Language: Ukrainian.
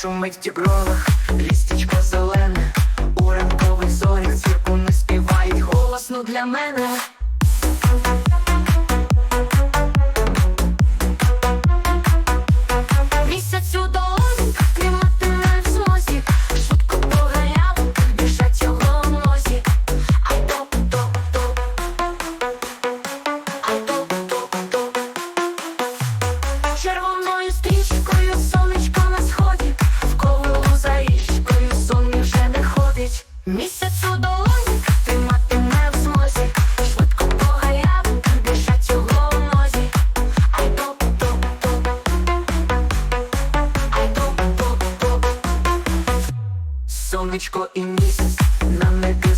шумить в дібровах, лістечко зелене, у ранкових зорях цвірку не співають голосно для мене. сонечко і місяць на небі